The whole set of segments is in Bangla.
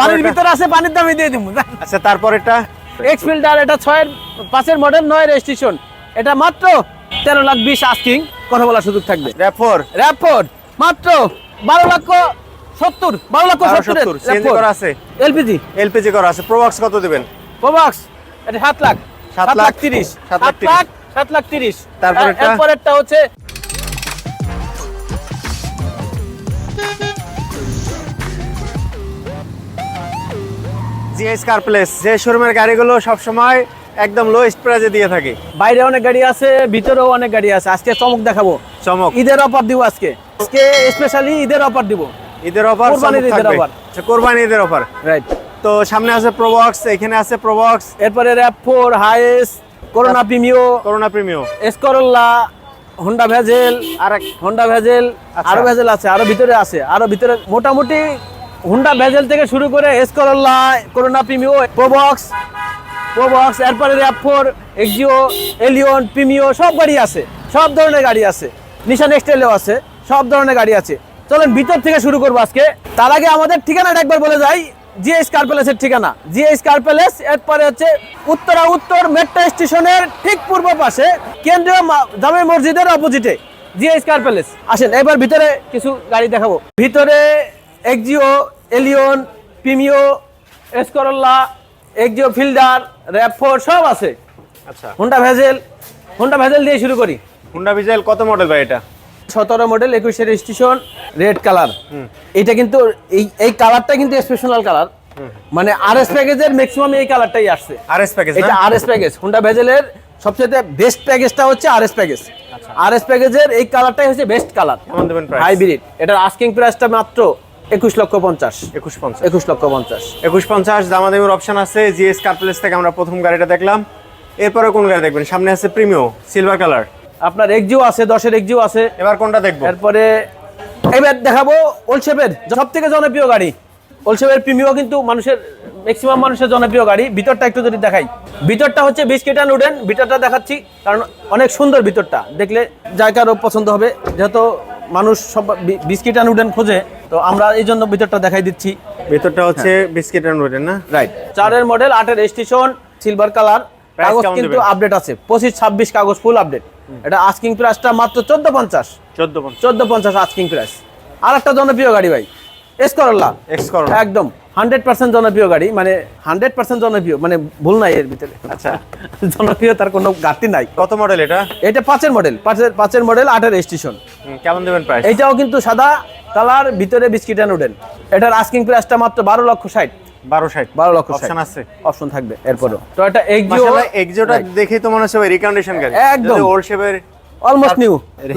পানির ভিতরে আছে পানির দামে দিয়ে দিব। আচ্ছা তারপর এটা? এক্স ফিল্টার এটা ছয়ের পাঁচের মডেল নয় রেজিস্ট্রেশন এটা মাত্র তেরো লাখ বিশ আস্কিং কথা বলার সুযোগ থাকবে। র্যাফোর র্যাপোর্ট মাত্র বারো লক্ষ সত্তর বারো সত্তরের সত্তর করা আছে। এলপিজি এলপিজি করা আছে প্রোবক্স কত দিবেন? প্রবাক্স এটা সাত লাখ। সাত লাখ লাখ তিরিশ। সাত লাখ লাখ সাত লাখ তিরিশ। তারপর এটা? এরপরেরটা হচ্ছে জিএস কার প্লেস যে শোরুমের গাড়িগুলো সবসময় একদম লোয়েস্ট প্রাইজে দিয়ে থাকে। বাইরে অনেক গাড়ি আছে ভিতরেও অনেক গাড়ি আছে। আজকে চমক দেখাবো। চমক। ঈদের অফার দিব আজকে। আজকে স্পেশালি ঈদের অফার দিব। ঈদের অফার কোরবানির ঈদের offer। কোরবানি ঈদের অফার রাইট তো সামনে আছে প্রোবক্স এখানে আছে প্রোবক্স এরপরে RAV four Hiace Corona Premio Corona Premio X Corolla Honda Vezel আর হোন্ডা ভেজেল আচ্ছা। আরও ভেজেল আছে আরও ভিতরে আছে আরও ভিতরে মোটামুটি হোন্ডা ভেজেল থেকে শুরু করে এসকরোল্লা করোনা প্রিমিও প্রোবক্স প্রোবক্স এরপরে RAV four Axio Allion Premio সব গাড়ি আছে। সব ধরনের গাড়ি আছে। নিশান এক্সটেলও আছে। সব ধরনের গাড়ি আছে। চলেন ভিতর থেকে শুরু করব আজকে। তার আগে আমাদের ঠিকানাটা একবার বলে যাই। জিএস কার প্যালেসের ঠিকানা। জিএস কার প্যালেস এরপরে হচ্ছে উত্তরা উত্তর মেট্রো স্টেশনের ঠিক পূর্ব পাশে কেন্দ্রীয় জামে মসজিদের অপোজিটে জিএস কার প্যালেস আসেন, এবার ভিতরে কিছু গাড়ি দেখাবো। ভিতরে Axio Allion Premio X Corolla Axio Fielder RAV four সব আছে। আচ্ছা। হোন্ডা ভেজেল হোন্ডা ভেজেল দিয়ে শুরু করি। হোন্ডা ভেজেল কত মডেল ভাই এটা? সতেরো মডেল একুশের রেজিস্ট্রেশন রেড কালার এটা কিন্তু এই এই কালারটা কিন্তু স্পেশাল কালার মানে আর এস প্যাকেজের ম্যাক্সিমাম এই কালারটাই আসছে। আরএস প্যাকেজ এটা আর এস প্যাকেজ হোন্ডা ভেজেলের সবচেয়ে বেস্ট প্যাকেজটা হচ্ছে আর এস প্যাকেজ আচ্ছা। আর এস প্যাকেজের এই কালারটাই হচ্ছে বেস্ট কালার হাইব্রিড এটার আস্কিং প্রাইসটা মাত্র একুশ লক্ষ পঞ্চাশ। একুশ পঞ্চাশ। একুশ লক্ষ পঞ্চাশ। একুশ পঞ্চাশ দামাদামির অপশন আছে জিএস কার প্লেস থেকে আমরা প্রথম গাড়িটা দেখলাম। এরপরে কোন গাড়ি দেখবেন? সামনে আছে প্রিমিও সিলভার কালার আপনার এক্সিও আছে দশের এক্সিও আছে। এবার কোনটা দেখব? এরপরে এবার দেখাবো ওলসেপের সব থেকে জনপ্রিয় গাড়ি। ওলসেপের প্রিমিও কিন্তু মানুষের ম্যাক্সিমাম মানুষের জনপ্রিয় গাড়ি। ভিতরটা একটু যদি দেখাই। ভিতরটা হচ্ছে বিস্কিট অ্যান্ড উডেন ভিতরটা দেখাচ্ছি কারণ অনেক সুন্দর ভিতরটা। দেখলে জায়গারও পছন্দ হবে। যেহেতু মানুষ সব বিস্কিট অ্যান্ড উডেন খোঁজে তো আমরা এই জন্য ভিতরটা দেখাই দিচ্ছি। ভিতরটা হচ্ছে বিস্কিট অ্যান্ড ওয়েটের না? রাইট চারের মডেল আটের স্টেশন সিলভার কালার কাগজ কিন্তু আপডেট আছে। পঁচিশ ছাব্বিশ কাগজ ফুল আপডেট এটা আস্কিং প্রাইসটা মাত্র চোদ্দ পঞ্চাশ। চোদ্দ পঞ্চাশ। চোদ্দ পঞ্চাশ আস্কিং প্রাইস আর একটা জনপ্রিয় গাড়ি ভাই। এস করল্লা এক্স একদম। হান্ড্রেড পার্সেন্ট জনপ্রিয় গাড়ি মানে হান্ড্রেড পার্সেন্ট জনপ্রিয় মানে ভুল নাই এর ভিতরে। আচ্ছা। জনপ্রিয়তার কোনো ঘাটতি নাই। কত মডেল এটা? এটা পাঁচের মডেল পাঁচের পাঁচের মডেল আটের হুম, কেমন দেবেন প্রাইস এইটাও কিন্তু সাদা কালার ভিতরে বিস্কিট অ্যান্ড উডেন এটার আস্কিং প্রাইসটা মাত্র বারো লক্ষ ষাট। বারো ষাট। বারো লক্ষ অপশন আছে। অপশন থাকবে এরপরও। তো এটা এক্সিও এক্সোটা দেখেই তো মনে হচ্ছে রিকন্ডিশন গাড়ি। একদম। ওল্ড শেপের অলমোস্ট নিউ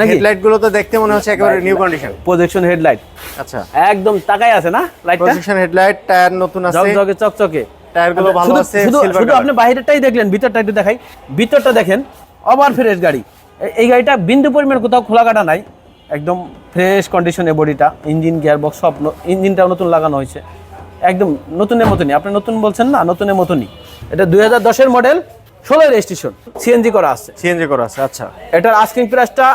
হেডলাইটগুলো তো দেখতে মনে হচ্ছে একেবারে নিউ কন্ডিশন প্রজেকশন হেডলাইট আচ্ছা। একদম তাকাই আছে না লাইটটা প্রজেকশন হেডলাইট টায়ার নতুন আছে। ঝকঝকে চকচকে। টায়ারগুলো ভালো আছে শুধু শুধু আপনি বাইরেটাই দেখলেন ভিতরটা একটু দেখাই। ভিতরটা দেখেন ওভার ফ্রেশ গাড়ি। এই গাড়িটা বিন্দু পরিমাণ কোথাও খোলা কাটা নাই। একদম ফ্রেশ কন্ডিশনে বডিটা ইঞ্জিন গিয়ার বক্স সব ইঞ্জিনটাও নতুন লাগানো হয়েছে। একদম নতুনের মতনই। আপনি নতুন বলছেন না নতুনের মতনই। এটা দুই হাজার দশের মডেল ষোলো রেজিস্ট্রেশন। সিএনজি করা আছে। সিএনজি করা আছে আচ্ছা। এটার আস্কিং প্রাইসটা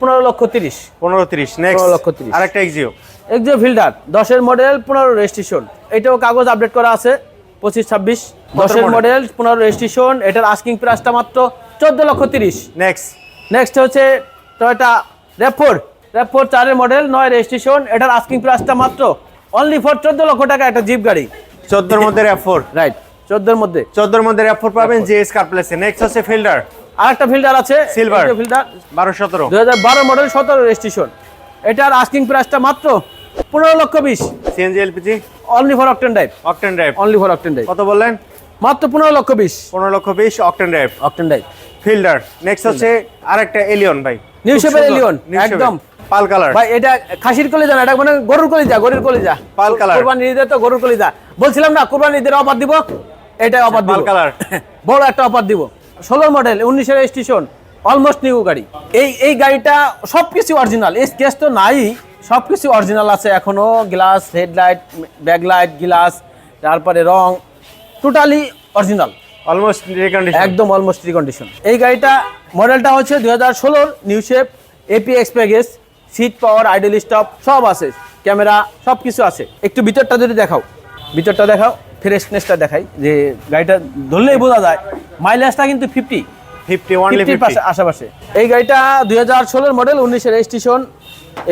পনেরো লক্ষ তিরিশ। পনেরো তিরিশ পনেরো লক্ষ তিরিশ। আর একটা এক্সিও এক্সিও ফিল্টার দশের মডেল পনেরো রেজিস্ট্রেশন। এটাও কাগজ আপডেট করা আছে পঁচিশ ছাব্বিশ। দশের মডেল পনেরো রেজিস্ট্রেশন এটার আস্কিং প্রাইসটা মাত্র চোদ্দ লক্ষ তিরিশ। নেক্সট নেক্সট হচ্ছে Toyota RAV four RAV four চারের মডেল নয় রেজিস্ট্রেশন এটার আস্কিং প্রাইসটা মাত্র অনলি ফর চোদ্দ লক্ষ টাকা একটা জিপ গাড়ি। চোদ্দোর মধ্যে র্যাপফোর রাইট মধ্যে। মধ্যে পাবেন জিএস কার নেক্সট আছে ফিল্ডার ফিল্ডার আছে সিলভার ফিল্ডার 12 17 2012 মডেল 17 রেজিস্ট্রেশন এটার আস্কিং প্রাইসটা মাত্র 15 লক্ষ 20 CNG LPG only for octane drive octane drive only for octane drive কত বললেন? মাত্র 15 লক্ষ 20 15 লক্ষ 20 octane drive octane drive Fielder next হচ্ছে আরেকটা এলিয়ন ভাই। নিউ শেপের এলিয়ন একদম। Pearl colour. ভাই এটা খাসির কলিজা না এটা মানে গরুর কলিজা গরুর কলিজা। Pearl colour. কোরবানি ঈদে তো গরুর কলিজা। বলছিলাম না কোরবানি ঈদের অফার দিব? এটা অফার দিব। কালার। বড় একটা অফার দিব। ষোলো মডেল উনিশের স্টেশন অলমোস্ট নিউ গাড়ি। এই এই গাড়িটা সবকিছু অরিজিনাল এই কেস তো নাই সবকিছু অরিজিনাল আছে এখনও। গ্লাস হেডলাইট ব্যাকলাইট গ্লাস তারপরে রং টোটালি অরিজিনাল অলমোস্ট রিকন্ডিশন একদম অলমোস্ট রিকন্ডিশন এই গাড়িটা মডেলটা হচ্ছে দুই হাজার ষোলোর নিউ শেপ এপি এক্সপ্রেগেস সিট পাওয়ার আইডল স্টপ সব আছে। ক্যামেরা সব কিছু আছে। একটু ভিতরটা যদি দেখাও। ভিতরটা দেখাও। ফ্রেশনেসটা দেখাই যে গাড়িটা ধরলেই বোঝা যায় মাইলেজটা কিন্তু ফিফটি ফিফটি ওয়ান ফিফটির ফিফটি আশেপাশে। এই গাড়িটা দুই হাজার ষোলোর মডেল উনিশের রেজিস্ট্রেশন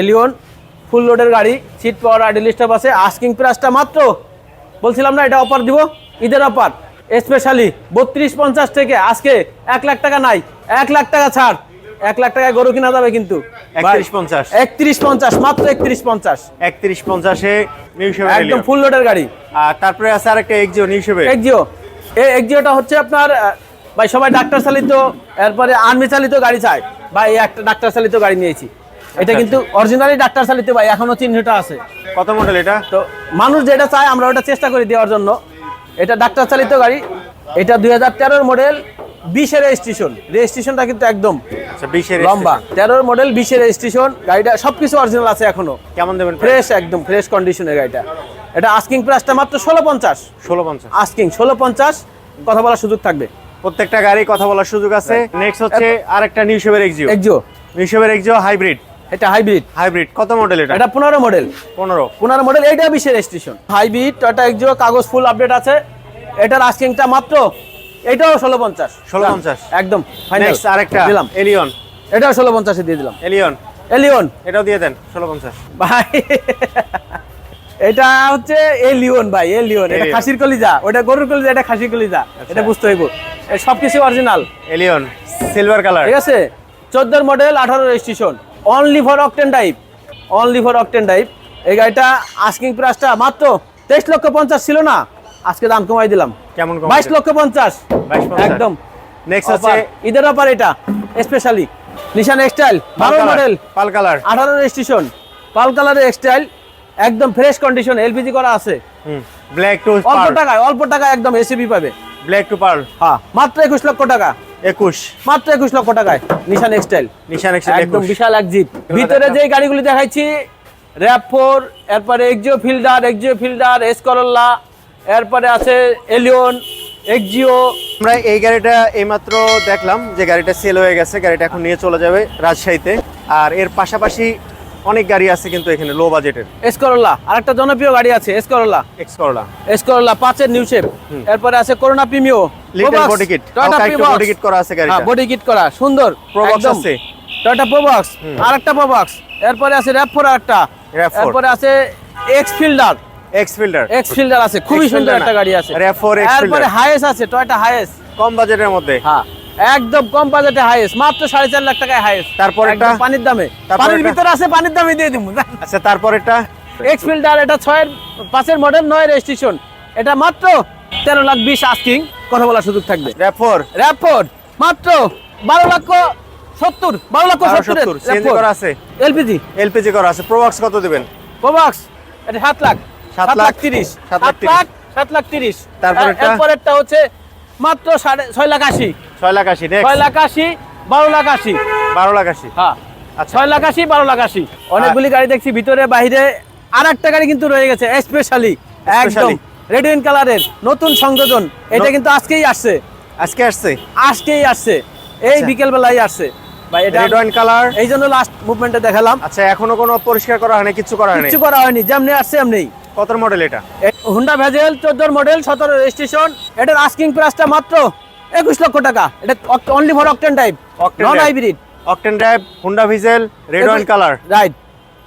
এলিয়ন ফুল লোডের গাড়ি সিট পাওয়ার আইডি লিস্টার আছে। আস্কিং প্রাইসটা মাত্র বলছিলাম না এটা অফার দিব? ঈদের অফার স্পেশালি বত্রিশ পঞ্চাশ থেকে আজকে এক লাখ টাকা নাই এক লাখ টাকা ছাড়। এক লাখ টাকায় গরু কিনা যাবে কিন্তু। 31.50 একত্রিশ পঞ্চাশ। মাত্র একত্রিশ পঞ্চাশ। একত্রিশ পঞ্চাশে একদম ফুল লোডের গাড়ি। আর তারপরে আছে আরেকটা এক্সিও নিউ সেভেন এক্সিও এই এক্সিওটা হচ্ছে আপনার ভাই সবাই ডাক্তার চালিত এরপরে আর্মি চালিত গাড়ি চায়। ভাই একটা ডাক্তার চালিত গাড়ি নিয়েছি। এটা কিন্তু অরিজিনালি ডাক্তার চালিত ভাই এখনও চিহ্নটা আছে। কত মডেল এটা? তো মানুষ যেটা চায় আমরা ওটা চেষ্টা করি দেওয়ার জন্য। এটা ডাক্তার চালিত গাড়ি। এটা দুই হাজার তেরোর মডেল বিশের রেজিস্ট্রেশন রেজিস্ট্রেশনটা কিন্তু একদম আচ্ছা বিশের লম্বা। তেরোর মডেল বিশের রেজিস্ট্রেশন গাড়িটা সবকিছু অরিজিনাল আছে এখনও। কেমন দেবেন ফ্রেশ একদম ফ্রেশ কন্ডিশনের গাড়িটা। এটা আস্কিং প্রাইসটা মাত্র ষোলো পঞ্চাশ। ষোলো পঞ্চাশ। আস্কিং ষোলো পঞ্চাশ কথা বলার সুযোগ থাকবে। প্রত্যেকটা গাড়ি কথা বলার সুযোগ আছে। নেক্সট হচ্ছে আরেকটা new seven Axio Axio new seven Axio hybrid এটা হাইব্রিড হাইব্রিড কত মডেল এটা? এটা পনেরো মডেল পনেরো। পনেরো মডেল এইটা বিশের রেজিস্ট্রেশন হাইব্রিড টয়টা একজো কাগজ ফুল আপডেট আছে। এটার আস্কিংটা মাত্র এটাও ষোলো পঞ্চাশ। 1650 একদম ফাইনাল আরেকটা দিলাম। এলিয়ন এটাও ষোলো পঞ্চাশে দিয়ে দিলাম। এলিয়ন এলিয়ন এটাও দিয়ে দেন ষোলো পঞ্চাশ। ভাই এটা হচ্ছে এলিয়ন ভাই এলিয়ন এটা খাসির কলিজা। ওটা গরুর কলিজা এটা খাসির কলিজা। এটা বুঝতে হইব। এ সবকিছু অরিজিনাল এলিয়ন সিলভার কালার ঠিক আছে? চোদ্দোর মডেল আঠারো registration only for octane type only for octane type এই গাড়িটা আস্কিং প্রাইসটা মাত্র তেইশ লক্ষ পঞ্চাশ ছিল না। আজকে দাম কমাই দিলাম। কেমন বাইশ লক্ষ পঞ্চাশ। একদম। নেক্সট ঈদের অফার এটা স্পেশালি নিশান এক্সটাইল বারো মডেল পাল কালার আঠারো রেজিস্ট্রেশন পাল কালারের এক্সটাইল একদম ফ্রেশ কন্ডিশন এলপিজি করা আছে। ব্ল্যাক টু অল্প টাকায় অল্প টাকায় একদম এসিবি পাবে। ব্ল্যাক টু পার্ল হ্যাঁ মাত্র একুশ লক্ষ টাকা। একুশ। মাত্র একুশ লক্ষ টাকায় নিশান এক্সটাইল নিশান একশো একদম বিশাল এক জিপ ভিতরে যে গাড়িগুলি দেখাইছি র্যাপ ফোর এরপরে Axio Fielder Axio Fielder S Corolla এরপরে আছে এলিয়ন এক্সিও আমরা এই গাড়িটা এইমাত্র দেখলাম যে গাড়িটা সেল হয়ে গেছে গাড়িটা এখন নিয়ে চলে যাবে রাজশাহীতে। আর এর পাশাপাশি অনেক গাড়ি আছে কিন্তু এখানে লো বাজেটের এস করল্লা আরেকটা জনপ্রিয় গাড়ি আছে S Corolla X Corolla S Corolla পাঁচের নিউ শেপ এরপরে আছে Corona Premio little body kit body kit করা আছে গাড়িটা। বডি কিট করা সুন্দর একদম। আছে। টয়োটা প্রোবক্স আরেকটা প্রোবক্স এরপরে আছে র্যাপ ফোর আরেকটা। RAV4 এরপরে আছে X Fielder X Fielder X Fielder আছে খুবই সুন্দর একটা গাড়ি আছে। RAV4 X এরপরে Fielder। হাইয়েস্ট আছে টয়োটা হাইয়েস্ট কম বাজেটের মধ্যে। হ্যাঁ একদম কম বাজেটে হাইয়েস্ট মাত্র সাড়ে চার লাখ টাকায় হাইয়েস্ট তারপর একটা? পানির দামে। পানির ভিতরে আছে পানির দামে দিয়ে দিব। আচ্ছা তারপর এটা এক্স ফিল্ডার এটা ছয়ের পাঁচের মডেল নয় রেজিস্ট্রেশন এটা মাত্র তেরো লাখ বিশ আস্কিং কথা বলার সুযোগ থাকবে। র্যাপ ফোর র্যাপোর্ট মাত্র বারো লক্ষ সত্তর বারো লক্ষ বারো সত্তর সত্তর সিএনজি করা আছে। এলপিজি এলপিজি করা আছে। প্রোবক্স কত দিবেন? প্রবাক্স এটা সাত লাখ। সাত লাখ তিরিশ। সাত লাখ সাত লাখ তিরিশ। তারপরেরটা? হচ্ছে মাত্র সাড়ে ছয় লাখ আশি। ছয় লাখ আশি ছয় লাখ আশি বারো লাখ আশি। বারো লাখ আশি। হ্যাঁ। আচ্ছা। ছয় লাখ আশি বারো লাখ আশি। অনেকগুলি গাড়ি দেখছি ভিতরে বাইরে আর একটা গাড়ি কিন্তু রয়ে গেছে স্পেশালি একদম? রেড কালারের নতুন সংযোজন। এটা কিন্তু আজকেই আসছে। আজকে আসছে? আজকেই আসছে। এই আচ্ছা। বিকেল বেলায় আসছে। ভাই এটা রেড ওয়াইন কালার এই জন্য লাস্ট মুভমেন্টে দেখালাম। আচ্ছা এখনও কোনো পরিষ্কার করা হয়নি কিছু করা হয়নি? কিছু করা হয়নি যেমনি আসছে এমনি কত মডেল এটা? হুন্ডা ভেজেল চোদ্দোর মডেল সতেরো রেজিস্ট্রেশন এটার আস্কিং প্রাইসটা মাত্র একুশ লক্ষ টাকা। এটা only for octane type non hybrid octane drive Honda Vezel red wine colour right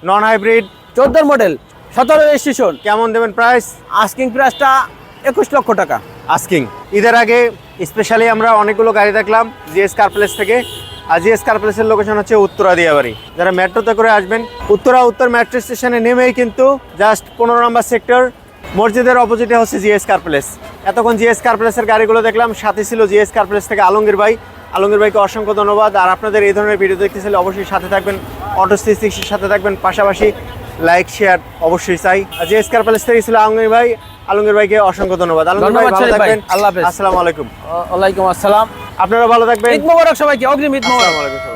non hybrid চোদ্দোর মডেল সতেরো রেজিস্ট্রেশন কেমন দেবেন প্রাইস আস্কিং প্রাইসটা একুশ লক্ষ টাকা। আস্কিং ঈদের আগে স্পেশালি আমরা অনেকগুলো গাড়ি দেখলাম জিএস কার প্লেস থেকে। আর জিএস কার প্লেসের লোকেশন হচ্ছে উত্তরা দিয়াবাড়ি। যারা মেট্রোতে করে আসবেন উত্তরা উত্তর মেট্রো স্টেশনে নেমেই কিন্তু জাস্ট পনেরো নম্বর সেক্টর মসজিদের অপোজিটে হচ্ছে জিএস কার প্লেস এতক্ষণ জিএস কার প্লেসের গাড়িগুলো দেখলাম সাথে ছিল জিএস কার প্লেস থেকে আলমগীর ভাই। আলমগীর ভাইকে অসংখ্য ধন্যবাদ। আর আপনাদের এই ধরনের ভিডিও দেখতে চাইলে অবশ্যই সাথে থাকবেন অটো সিক্সটির সাথে থাকবেন। পাশাপাশি লাইক শেয়ার অবশ্যই চাই। আর জিএস কার প্লেস থেকে ছিল আলমগীর ভাই। আলমগীর ভাইকে অসংখ্য ধন্যবাদ। আলমগীর ভাই ভালো থাকবেন। আল্লাহ আসসালামু আলাইকুম। ওয়ালাইকুম আসসালাম। আপনারা ভালো থাকবেন। ঈদ মোবারক সবাইকে অগ্রিম ঈদ মোবারক।